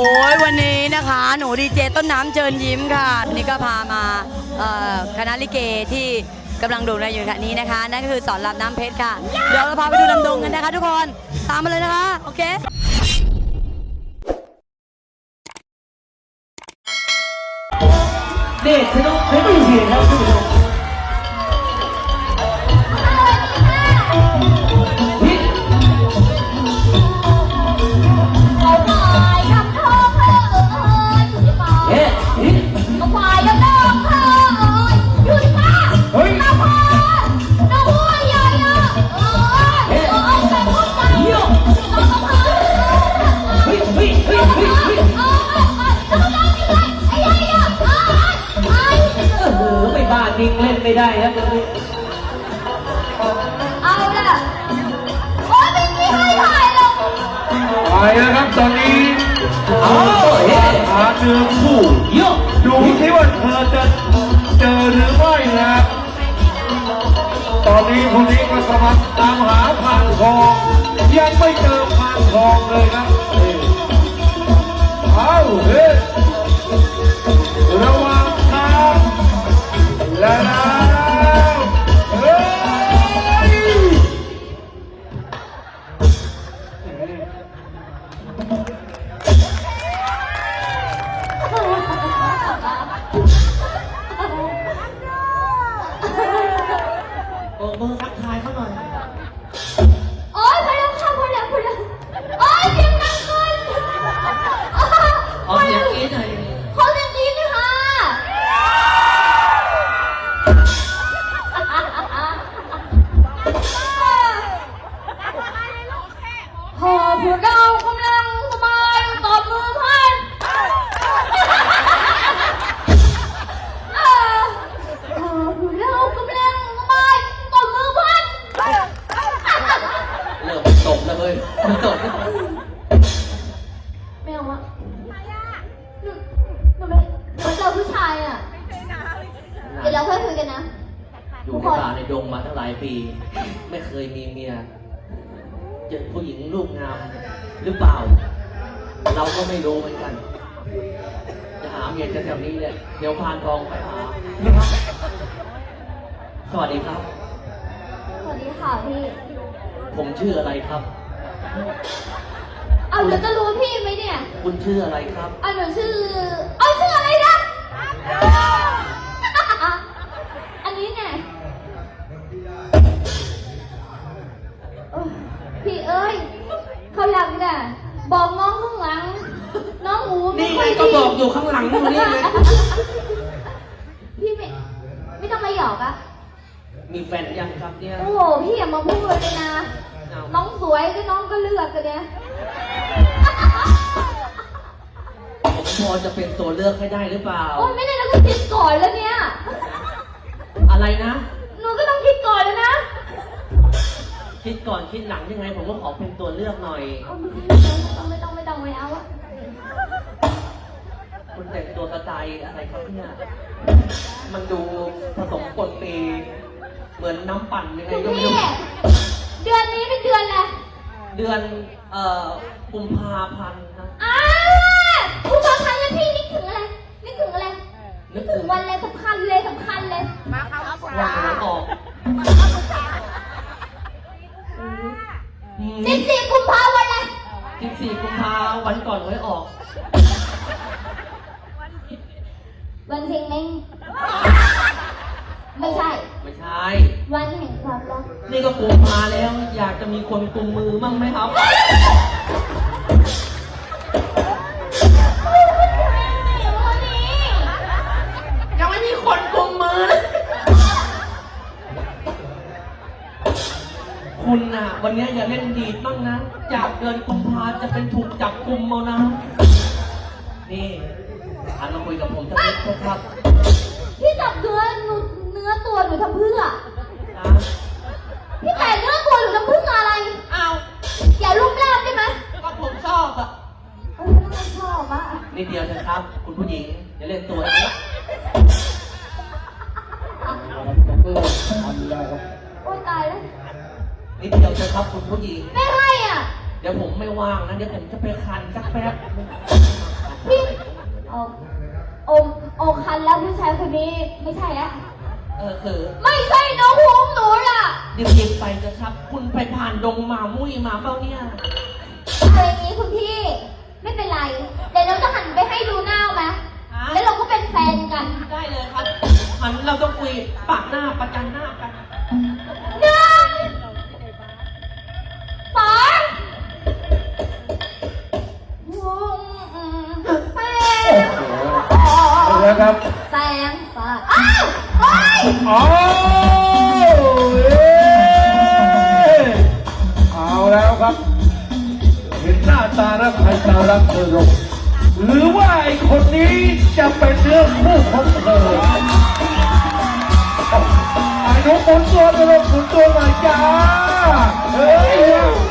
โอ้ยวันนี้นะคะหนูดีเจต้นน้ำเชิญยิ้มค่ะวันนี้ก็พามาคณะลิเกที่กำลังด่งดังอยู่ขณะนี้นะคะ นั่นก็คือสอนรามน้ำเพชรค่ะ เดี๋ยวเราพาไปดูลำดงกันนะคะ ทุกคนตามมาเลยนะคะโอเคเดชนกเพชรเชียร์ครับคุณผู้ชม ไม่บ้าจริงเล่นไม่ได้ครับตรงนี้เอาล่ะโอ้ยไม่มีให้ถ่ายหรอกไปแล้วครับตอนนี้เอาเฮ้หาเจอคู่โยดูที่ว่าเธอจะเจอหรือไม่นะครับตอนนี้คนนี้ก็กำลังตามหาพานทองยังไม่เจอพานทองเลยครับนี่เอาเฮ้ ผมชื่ออะไรครับ เอาแล้วจะรู้พี่ไหมเนี่ยคุณชื่ออะไรครับ เอาหนูชื่อเอาชื่ออะไรนะ อันนี้ไงโอ้ยพี่เอ้ย เขาหลังน่ะ บอกน้องข้างหลัง น้องหมูไม่นี่ค่ไงอยก็ดีบอกอยู่ข้างหลังอยู่นี่เลยพี่ไม่ไม่ต้องมาหยอกอะ มีแฟนยังครับเนี่ย โอ้โหพี่อย่ามาพูดเลยนะเอา น้องสวยก็น้องก็เลือกกันเนี่ยผมพอจะเป็นตัวเลือกให้ได้หรือเปล่า โอ้ยไม่ได้แล้วก็คิดก่อนแล้วเนี่ย อะไรนะ หนูก็ต้องคิดก่อนแล้วนะคิดก่อนคิดหลังยังไง ผมก็ขอเป็นตัวเลือกหน่อยเอาไม่ต้องไม่ต้องไม่ต้องไม่เอาอะคุณแต่งตัวสไตล์อะไรครับเนี่ย มันดูผสมปนปีเหมือนน้ำปั่นยังไงคุณก็ไม่พี่รู้เดือนนี้เป็นเดือนอะไรเดือนเอ่อกุมภาพันธ์นะอ้าคุณตอนทันแล้วพี่นึกถึงอะไรนึกถึงอะไรนึกถึงวันอะไรสำคัญเลยสำคัญเลยวันหวยออกสิบสี่กุมภาวันอะไรสิบสี่กุมภาวันก่อนหวยออก วันเพ็งเม้ง ไม่ใช่ ไม่ใช่ วันแห่งความรักนี่ก็กุมภาแล้ว อยากจะมีคนกุมมือมั่งไหมครับวันนี้ยังไม่มีคนกุมมือเลยคุณน่ะ วันนี้อย่าเล่นดีดบ้างนะ จากเดือนกุมภาจะเป็นถูกจับกุมเอานะ นี่หันมาคุยกับผมสักนิดครับพี่จับเนื้อหนูเนื้ อตัวหนูทำเพื่อนะพี่แต่เนื้อตัวหนูทำเพื่ออะไรอ้าวอย่าลุ่มล่ามได้ไหมก็ผมชอบอะเออไม่ชอบอะนิดเดียวเถอะครับ คุณผู้หญิงอย่าเล่นตัวอย่างนี้โอ้ยตายแล้ว นิดเดียวเถอะครับ คุณผู้หญิง ไม่ให้อะ เดี๋ยวผมไม่ว่างนะ เดี๋ยวผมจะไปคันสักแป๊บออมโอคันแล้วผู้ชายคนนี้ไม่ใช่อะ เออคือไม่ใช่น้องหูหนูล่ะรีบๆไปเถอะครับ คุณไปผ่านดงหมามุ้ยมาเปล่าเนี่ยเอาอย่างนี้คุณพี่ ไม่เป็นไรเดี๋ยวเราจะหันไปให้ดูหน้าไหมฮะ แล้วเราก็เป็นแฟนกัน ได้เลยครับ มันเราต้องคุยปากหน้าประจันหน้ากัน อาเอ้ยเอาแล้วครับ เห็นหน้าตาแล้วใครจะรักเธอลงหรือว่าไอ้คนนี้จะเป็นเรื่องคู่ของเธอไอ้หนุหมุนตัวตลกหมุนตัวหน่อยจ้าเฮ้ย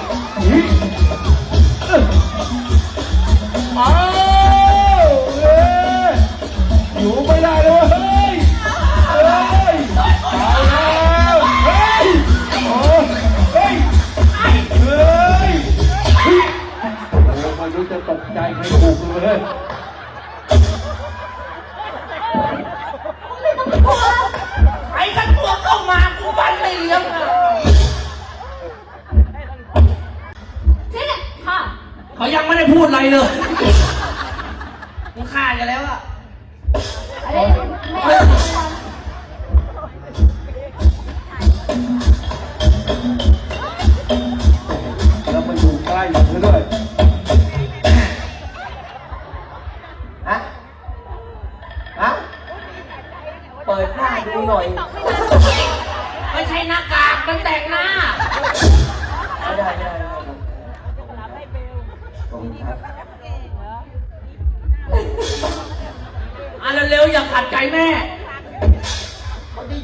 รู้จะตกใจใครถูกเลยไม่ต้องกลัวใครกันตัวเข้ามากูฟันไม่เลี้ยงอะนี่แหละค่ะ เขายังไม่ได้พูดอะไรเลยกูฆ่ากันแล้วอะ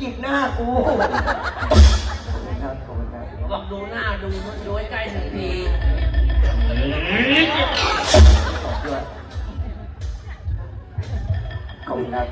จิกหน้ากูขอบคุณครับขอบอกดูหน้าดูดูให้ใกล้หนึ่งทีขอบคุณครับ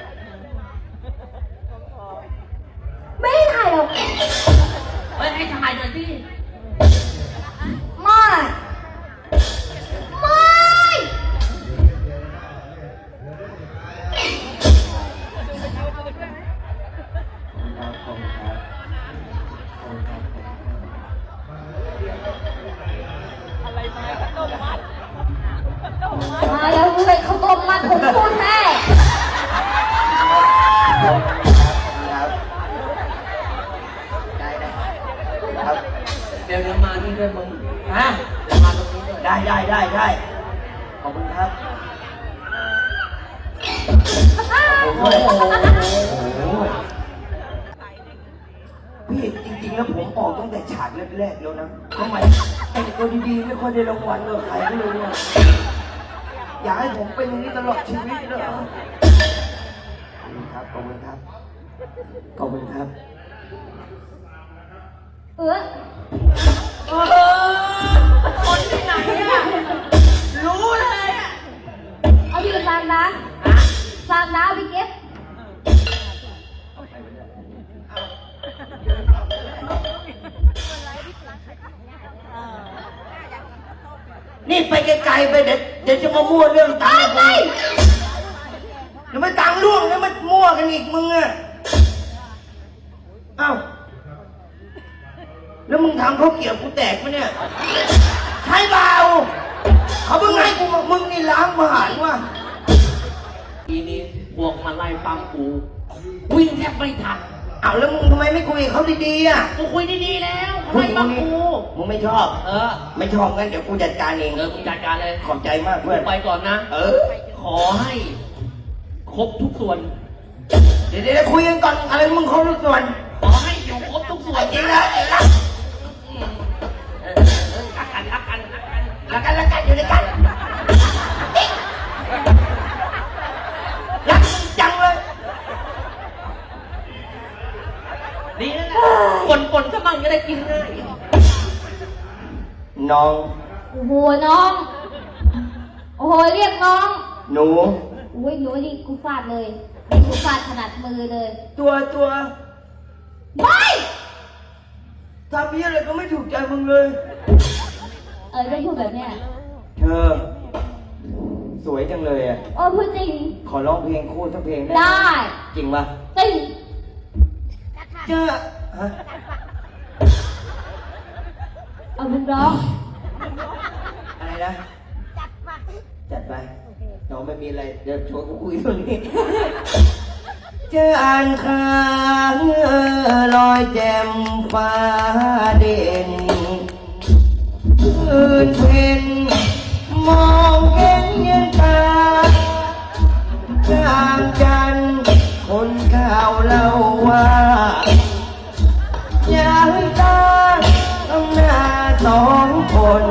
ขอบคุณครับโอ้โหพี่จริงๆแล้วผมออกตั้งแต่ฉากแรกๆแล้วนะทำไมไอ้ตัวดีๆไม่ค่อยได้รางวัลเลยใครก็เลยเนี่ยอยากให้ผมเป็นอย่างนี้ตลอดชีวิตเลยขอบคุณครับขอบคุณครับขอบคุณครับ เออเออคนที่ไหนอะรู้เลยอะเอาอยู่ตามนะฮะตามนะเอาไปเก็บนี่ไปไกลๆไปเดี๋ยวเดี๋ยวจะมามั่วเรื่องตังค์ไปเดี๋ยวไม่ตังค์ล่วงแล้วมันมั่วกันอีกมึงอะเอ้าแล้วมึงทำเขาวเกรียบกูแตกปะเนี่ยใช่เปล่า เขาเพิ่งให้กูมามึงนี่ล้างผ่านว่ะทีนี้พวกมาไล่ปั๊มกูวิ่งแทบไม่ทันเอาแล้วมึงทำไมไม่คุยกับเขาดีๆอะกูคุยดีๆแล้วไล่ปั๊มกูมึงไม่ชอบ เออ ไม่ชอบงั้นเดี๋ยวกูจัดการเองเออมึงจัดการเลยขอบใจมากเพื่อนไปก่อนนะ เออ ขอให้ครบทุกส่วน เดี๋ยวเดี๋ยวคุยกันก่อนอะไรมึงเขารู้ส่วน ขอให้อยู่ครบทุกส่วนจริงนะจริงนะเออเออรักกันรักกันรักกันรักกันรักกัน อยู่ด้วยกันรักมึงจังเลยดีนะปนปนๆก็มั่งจะได้กินง่ายน้อง โอ้โหน้อง โอ้โหเรียกน้องหนู อุ้ยหนูนี่กูฟาดเลยกูฟาดขนาดมือเลยตัวตัวไม่ทำพี่อะไรก็ไม่ถูกใจมึงเลย เออต้องพูดแบบเนี้ย เธอ สวยจังเลยอะ โอ้พูดจริง ขอร้องเพลงคู่สักเพลงได้ไหมได้ จริงปะจริง เจ้าฮะเอาเป็นร้อง อะไรนะ จัดไป น้องไม่มีอะไร เดี๋ยวชวนกูคุยตรงนี้ เจออ่านค้างเออลอยแจ่มฟ้าเด่น คืนเพ็น มองเห็นเย็นตาจางจันทร์คนข่าวเล่าว่าอยากให้ตาต้องหน้าสองคน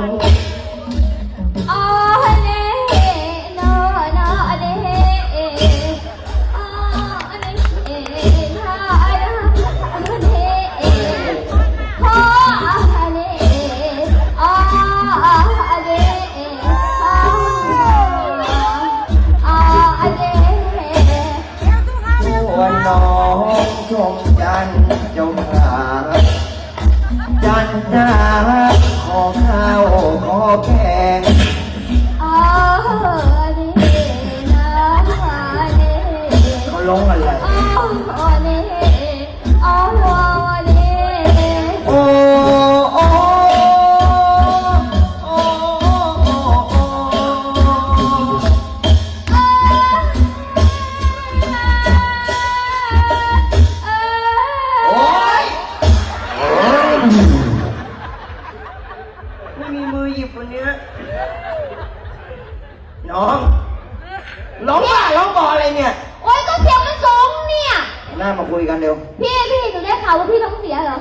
ร็ว พี่พี่หนูได้ข่าวว่าพี่ท้องเสียเหรอ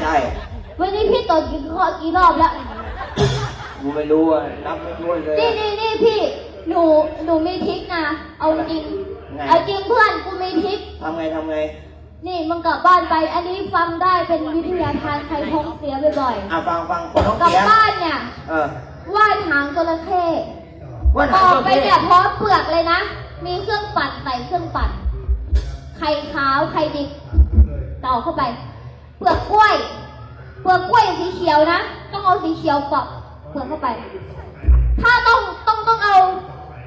ใช่ วันนี้พี่ตรวจกี่ข้อกี่รอบแล้ว กูไม่รู้อะนับไม่ถ้วนเลยนี่อะ นี่นี่พี่ หนู หนูมีทริกนะ เอาจริง ไง เอาจริงเพื่อนกูมีทริก ทำไงทำไง นี่มึงกลับบ้านไป อันนี้ฟังได้เป็นวิทยาทานใครท้องเสียบ่อยอะฟังฟังคนต้องๆ กลับเสียบ้านเนี่ยเออว่ายหางจระเข้ว่าอถามอกตัวไปพี่เนี่ยพร้อมเปลือกเลยนะ มีเครื่องปั่นใส่เครื่องปั่น ไข่ขาวไข่ดิบต่อเข้าไป เปลือกกล้วย เปลือกกล้วยสีเขียวนะ ต้องเอาสีเขียวปอกเปลือกเข้าไป ถ้าต้องต้องต้องเอา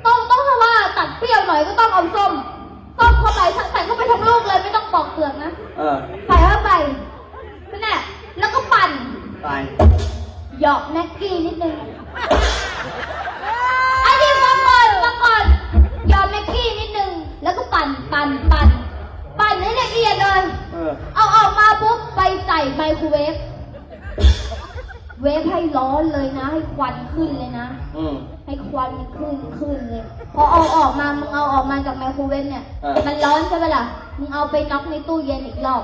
ต้องต้องถ้าว่าตัดเปรี้ยวหน่อยก็ต้องเอาส้ม ส้มเข้าไปใส่เข้าไปทั้งลูกเลยไม่ต้องปอกเปลือกนะเออใส่เข้าไปนั่นแหละแล้วก็ปั่นไปหยอกแม็กกี้นิดนึงไอ้นี่ฟังก่อนฟังก่อนหยอกแม็กกี้นิดนึง แล้วก็ปั่นปั่นปั่น ปั่นให้ละเอียดเลย เออ เอาออกมาปุ๊บไปใส่ไมโครเวฟ เวฟให้ร้อนเลยนะ ให้ควันขึ้นเลยนะ อืม ให้ควันมันขึ้นขึ้นเลย พอเอาออกมามึงเอาออกมาจากไมโครเวฟเนี่ย เออ มันร้อนใช่ไหมล่ะ มึงเอาไปน็อกในตู้เย็นอีกรอบ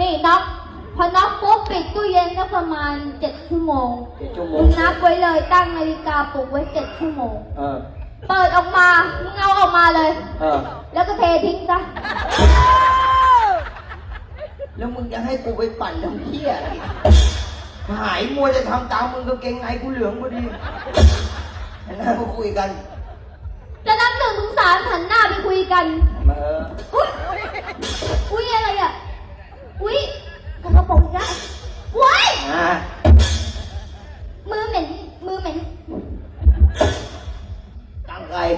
นี่น็อกพอน็อกปุ๊บปิดตู้เย็นก็ประมาณเจ็ดชั่วโมง เจ็ดชั่วโมมึงงนับไว้เลยตั้งนาฬิกาปลุกไว้เจ็ดชั่วโมง เออ เปิดออกมา มึงเอาออกมาเลย เออ แล้วก็เททิ้งซะ แล้วมึงจะให้กูไปปั่นทำเพี้ยอะไรหายมัวจะทำตามมึงก็เกงในกูเหลืองพอดีหันหน้ามาคุยกันจะนับหนึ่งถึงสามหันหน้าไปคุยกันมาเอออุ้ยอุ้ยอะไรอะ อุ้ยกระป๋องนะอุ้ยอะ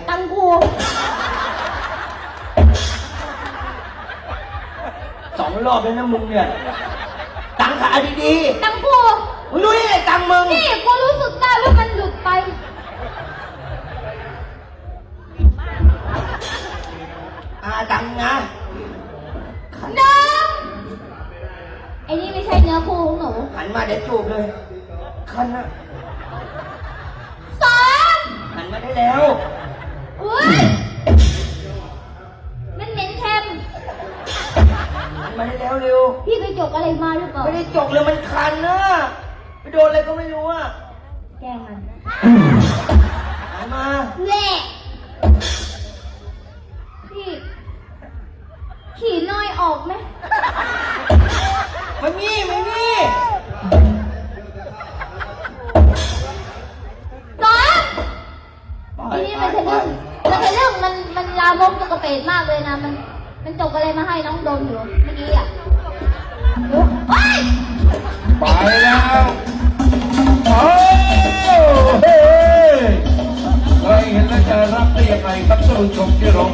ตั้งใครตังกูสองรอบแล้วนะมึงเนี่ย ตั้งขาดีตังกูๆมึงรู้ได้ไงตังมึง นี่กูรู้สึกได้ว่ามันหลุดไป อ่าตังนะขันหนึ่งไอ้นี่ไม่ใช่เนื้อคู่ของหนูหันมาเดี๋ยวจูบเลย คันนะสองหันมาได้แล้ว อุ้ย มันเหม็นเค็มหันมาได้แล้วเร็ว พี่ไปจกอะไรมาหรือเปล่า ไม่ได้จกเลยมันคันนะไปโดนอะไรก็ไม่รู้อะแกล้งมันหันมาแหละพี่ ขี่น้อยออกไหม ไม่มีไม่มีสองไอ้นี่มันทะลึ่ง มันทะลึ่งมันมันลามกตะกระเปดมากเลยนะ มันมันจกอะไรมาให้น้องโดนอยู่เมื่อกี้อะเฮ้ยไปแล้วโอ้เฮ้ยเห็นแล้วจะรับได้ยังไงครับท่านผู้ชมที่รัก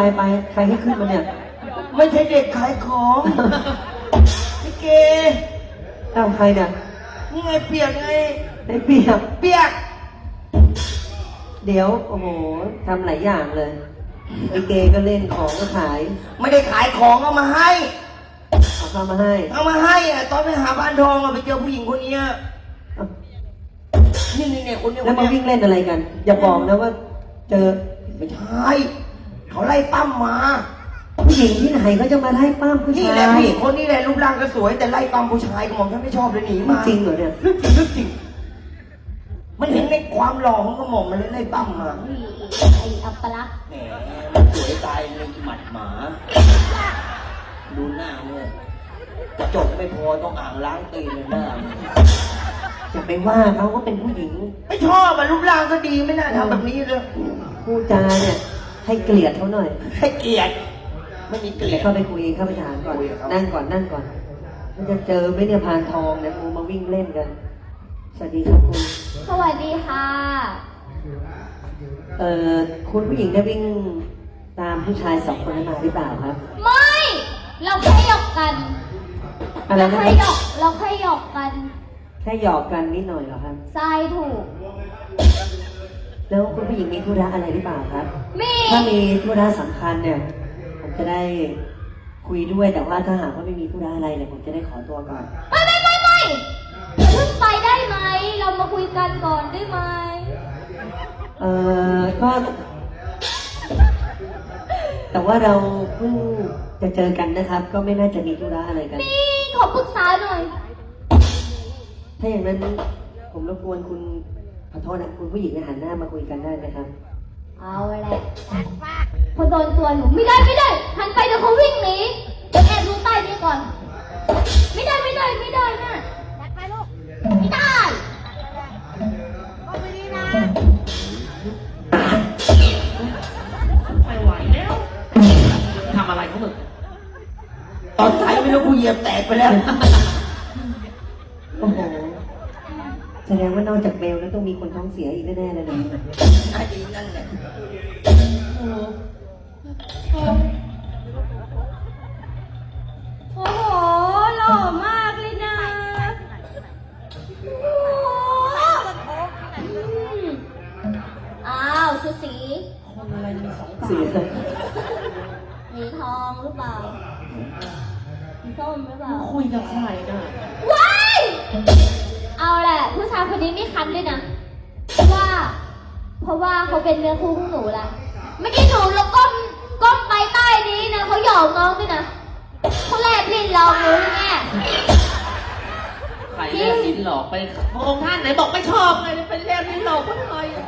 ไปไปใครให้ขึ้นมาเนี่ยไม่ใช่เด็กขายของพี่เกเอ้าใครเนี่ยนี่ไงเปียกไงไอ้เปียกเปียก เดี๋ยวโอ้โหทำหลายอย่างเลยไอ้เกก็เล่นของก็ขาย ไม่ได้ขายของเอามาให้ เอาเข้ามาให้เอามาให้อะตอนไปหาบ้านทองอะไปเจอผู้หญิงคนเนี้ยเอ้านี่นี่เนี่ยคนเนี้ยคแล้วนมาเนี้วิ่ยงเล่นอะไรกัน อย่าบอกนะว่า เจอไม่ใช่ เขาไล่ปั้มมา ผู้หญิงที่ไหนก็จะมาไล่ป้ามผู้นี่ชาแหละยผู้หญิงคนนี้แหละรูปร่างก็สวยแต่ไล่ปั้มผู้ชายก็มองฉันไม่ชอบเลยหนีมาจริงเหรอเนี่ยเรื่องจริงเรื่องจริงมันเห็นในความหล่อของกระหม่อมมันเลยไล่ปั้มมานี่ไอ้อัปลักษณ์แหมมันสวยตายเลยหมัดหมา ดูหน้าเนี่ยกระจกไม่พอต้องอ่างล้างตีนเลยหน้าเนี่ยอย่าไปว่าเขาก็เป็นผู้หญิงไม่ชอบอะรูปร่างก็ดีไม่น่าทำแบบนี้เลยพูดจาเนี่ย ให้เกลียดเขาหน่อย ให้เกียรติไม่มีเกลียเดี๋ดยวเข้าไปคุยเข้าไปถามก่อน คุยกับเขานั่งก่อนนั่งก่อนมันจะเจอไหมเนี่ยพานทองเนี่ยมูมาวิ่งเล่นกัน สวัสดีครับคุณ สวัสดีค่ะ เอ่อคุณผู้หญิงได้วิ่งตามผู้ชายสองคนนั้นมาหรือเปล่าครับ ไม่ เราแค่หยอกกัน อะไรเรานะแค่คหยรับอกเราแค่หยอกกันแค่หยอกกันนิดหน่อยเหรอครับ ทรายถูก แล้วคุณผู้หญิงมีธุระอะไรหรือเปล่าครับ มีถ้ามีธุระสำคัญเนี่ย ผมจะได้คุยด้วยแต่ว่าถ้าหากว่าไม่มีธุระอะไรเนี่ยผมจะได้ขอตัวก่อน ไม่ไม่ไม่ไม่อย่าเพิ่งไปได้ไหม เรามาคุยกันก่อนได้ไหม เอ่อก็ แต่ว่าเราเพิ่งจะเจอกันนะครับ ก็ไม่น่าจะมีธุระอะไรกันนี่ขอปรึกษาหน่อย ถ้าอย่างนั้นผมรบกวนคุณ ขอโทษนะคุณผู้หญิงหันหน้ามาคุยกันได้ไหมครับ เอาแหละพอโดนตัวหนูไม่ได้ไม่ได้ หันไปเดี๋ยวเขาวิ่งหนีเดี๋ยวแอบดูใต้นี้ก่อน ไม่ได้ไม่ได้ไม่ได้นะไม่ได้ไม่ไหวแล้วทำอะไรของมึงตอนท้ายไม่รู้กูเหยียบแตกไปแล้ว มีคนท้องเสียอีกแน่ๆเลยนะ อาดีนั่นแหละ โอ้ ราะว่าเขาเป็นเนื้อคู่ของหนูแหละเมื่อกี้หนูแล้วก้มก้มไปใต้นี้นะเขาหยอกน้องด้วยนะเขาแลบลิ้นลองรู้แน่ใครแลบลิ้นหลอกไปพระองค์ท่านไหนบอกไม่ชอบไงไปแลบลิ้นหลอกเขาทำไมอะ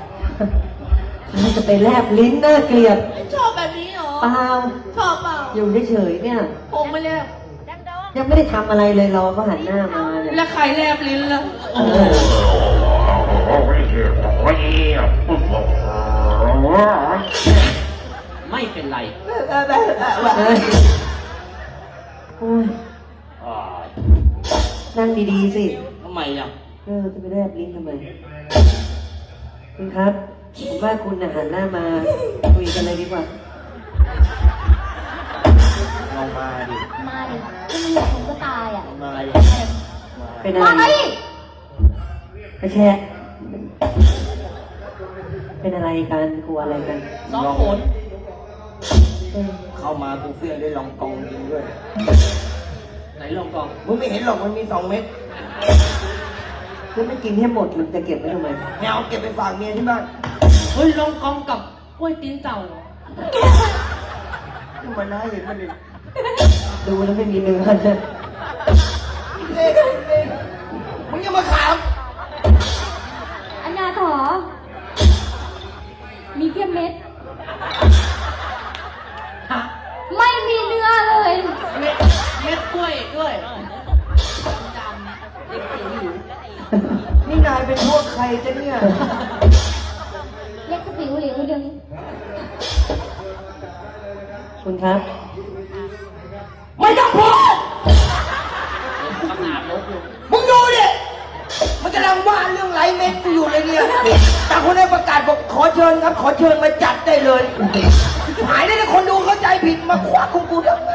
ใครจะไปแลบลิ้นน่าเกลียดไม่ชอบแบบนี้เหรอเปล่าชอบเปล่าอยู่เฉยๆเนี่ยคงไม่แลบยังไม่ได้ทำอะไรเลยรอเขาหันหน้ามาเนี่ยแล้วใครแลบลิ้นล่ะเออ ไม่เป็นไรเฮ้ยโอ้ยนั่งดีๆสิทำไมอะเออจะไปแลบลิ้นทำไมคุณครับผมว่าคุณน่ะหันหน้ามาคุยกันเลยดีกว่าลองมาดิๆมาดิไม่มีผมก็ตายอะ มาดิเป็นอะไรมาดิกระแช่ เป็นอะไรกันกลัวอะไรกันสองคนเออเข้ามากูเฟี้ยงได้ลองกองจริงด้วย ไหนลองกองมึงไม่เห็นหรอกมันมีสองเม็ดแล้วไม่กินให้หมดมันจะเก็บไว้ทำไมไม่เอาเก็บไปฝากเมียที่บ้านเฮ้ยลองกองกับกล้วยตีนเต่ามันน่าเห็นมันดิดูแล้วไม่มีเนื้อเลย เล่เล่มึงอย่ามาขาม เม็ดกล้วยด้วยนี่นายเป็นพวกใครจะเนี่ย เล็กกระสิวเหลวเดียวนี้คุณครับ ไม่ต้องพูดขนาดลบอยู่มึงดูดิ มันกำลังว่าเรื่องไรเม็ดกูอยู่เลยเนี่ยแต่คนได้ประกาศบอกขอเชิญครับ ขอเชิญมาจัดได้เลย หายได้แต่คนดูเข้าใจผิดมาควักของกูทำไม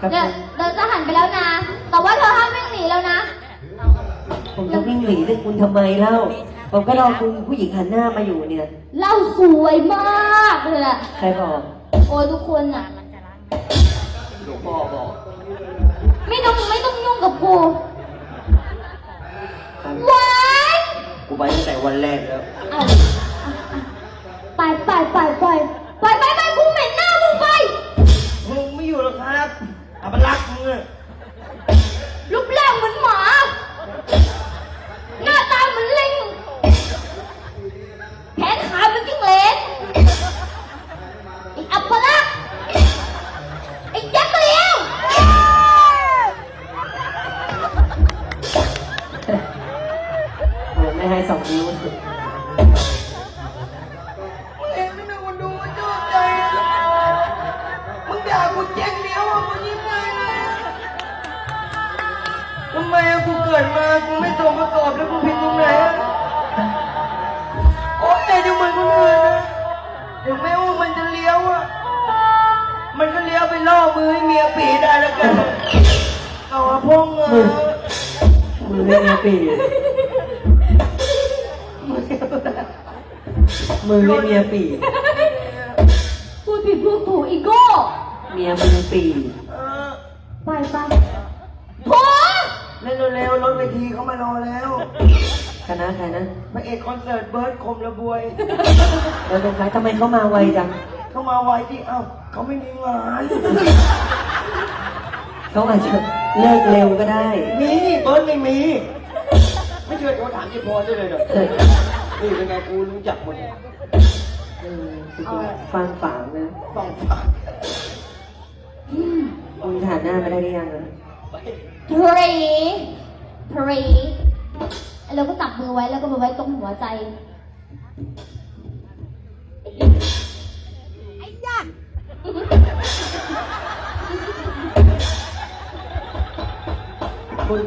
เดี๋ยวเดี๋ยวจะหันไปแล้วนะ แต่ว่าเธอห้ามวิ่งหนีแล้วนะ ผมจะวิ่งหนีด้วยคุณทำไมเล่า ผมก็รอคุณผู้หญิงหันหน้ามาอยู่เนี่ยเล่าสวยมากเลยอะใครบอก โอ้ยทุกคนอะหลวงพ่อบอกไม่ต้องไม่ต้องยุ่งกับกูครับหวานกูไปตั้งแต่วันแรกแล้ว เอาไปไปไปไปไปไปไป ม่มีปีกมือไม่มีปีกพูดผิดพูดถูกอีโก้เมียมือปีกเออไปไปพอเล่นเร็วๆรถเวทีเขามารอแล้วคณะใครนะพระเอกคอนเสิร์ตเบิร์ดคมระบวยแล้วตรงท้ายทำไมเขามาไวจังเขามาไวที่เอ้าเขาไม่มีงานเขาอาจจะเลิกเร็วก็ได้ มีเบิร์ดไม่มีไม่ เชื่อเขาถามยี่พรได้เลยเด้อเออนี่เป็นไงกูรู้จักหมดเออฟังฝังนะต้องฝากคุณฐานหน้ามาได้หรือยังนะทรีทรีแล้วก็จับมือไว้แล้วก็มาไว้ตรงหัวใจ ไอ้ยักษ์คุณ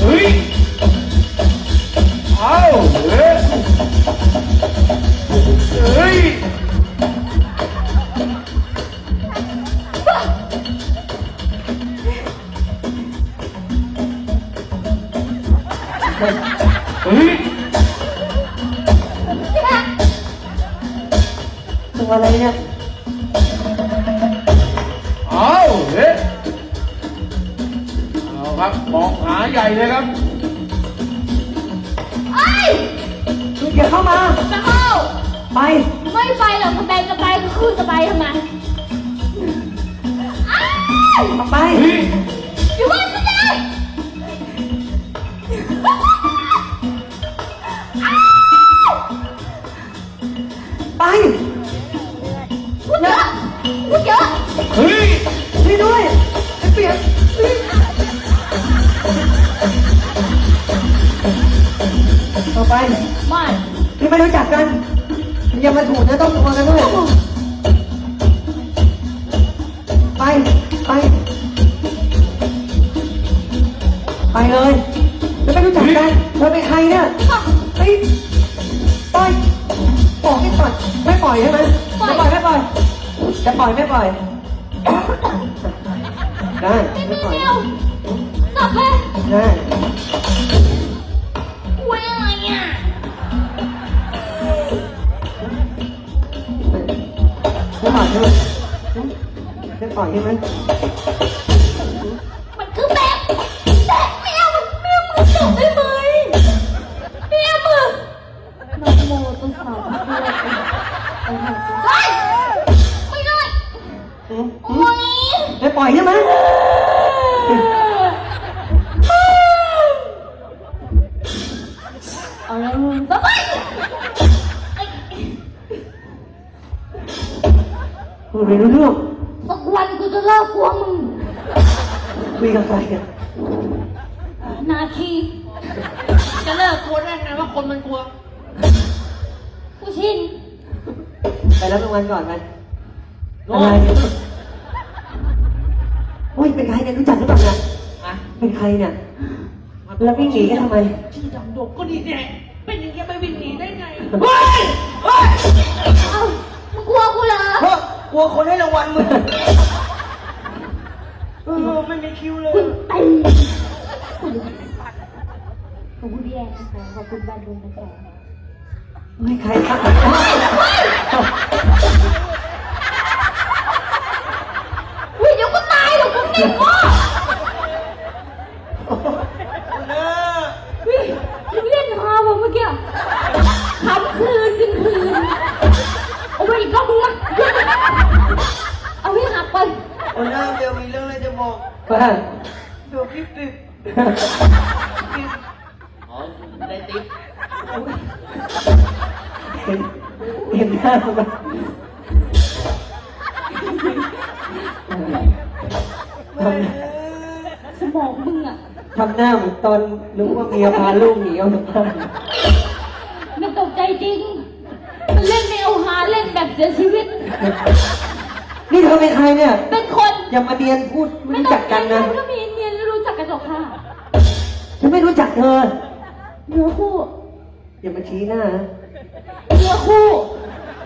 เฮ้ยเอาเฮ้ยเฮ้ยเฮ้ยตัวอะไรเนี่ย หาใหญ่เลยครับไอ้ยอย่าเข้ามา จะเข้า ไปไม่ไปหรอกทำไมจะไปก็คือจะไปทำไมไอ้ยออกไป เฮ้ยอยู่บ้านฉันเลยไปพูดเยอะพูดเยอะ เฮ้ย ช่วยด้วย ไปไม่ที่ไม่รู้จักกัน อย่ามาถูกเนื้อต้องตัวกันด้วยไป ไป ไปเลยจะไม่รู้จักกันเธอเป็นใครเนี่ยไปปล่อยบอกให้ปล่อยไม่ปล่อยใช่ไหมจะปล่อยไม่ปล่อยจะปล่อยไม่ปล่อยได้ไม่ไม่มีปล่อยเดียวสับเลยได้ ม่ปล่อยใช่ไหมไม่ปล่อยใช่ไหม ลัวคนให้รางวัลมึงเออไม่มีคิวเลย ตีขอบคุณพี่แอนนะคะขอบคุณบ้านบุญนะคะ ไม่ใครครับ อ๋อได้ติ๊บเห็นเห็นหน้ามันสมองมึงอะทำหน้าเหมือนตอนรู้ว่าเมียพาลูกหนีออกจากบ้านมันตกใจจริง มันเล่นไม่เอาหาเล่นแบบเสียชีวิต นี่เธอเป็นใครเนี่ย เป็นคนอย่ามาเรียนพูดไม่รู้จักกันนะก็มีเนียนแล้วรู้จักกันหรอกค่ะฉั นไม่รู้จักเธอ เนื้อคู่ อย่ามาชี้หน้านะเนื้อคู่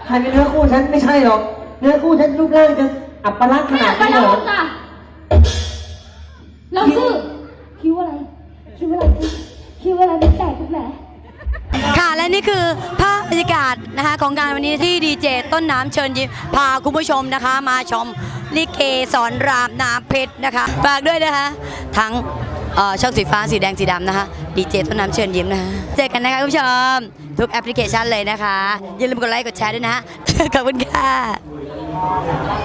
ใครเป็นเนื้อคู่ฉันไม่ใช่หรอก เนื้อคู่ฉันรูปร่างจะอัปลักษณ์ขไม่อนาดยากไปนี้แล้เหวรอค่ะเราชื่อคิวอะไร คิวอะไรคิวอะไรเป็นแตกทุกแหล่ค่ะและนี่คือภาพบรรยากาศนะคะของการวันนี้ที่ดีเจต้นน้ำเชิญยิ้มพาคุณผู้ชมนะคะ มาชมลิเกสอนรามนาเพชรนะคะฝากด้วยนะคะ ทั้ง เอ่อช่องสีฟ้าสีแดงสีดำนะคะดีเจต้นน้ำเชิญยิ้มนะคะเจอกันนะคะคุณผู้ชม ทุกแอปพลิเคชันเลยนะคะ อย่าลืมกดไลค์กดแชร์ด้วยนะ ขอบคุณค่ะ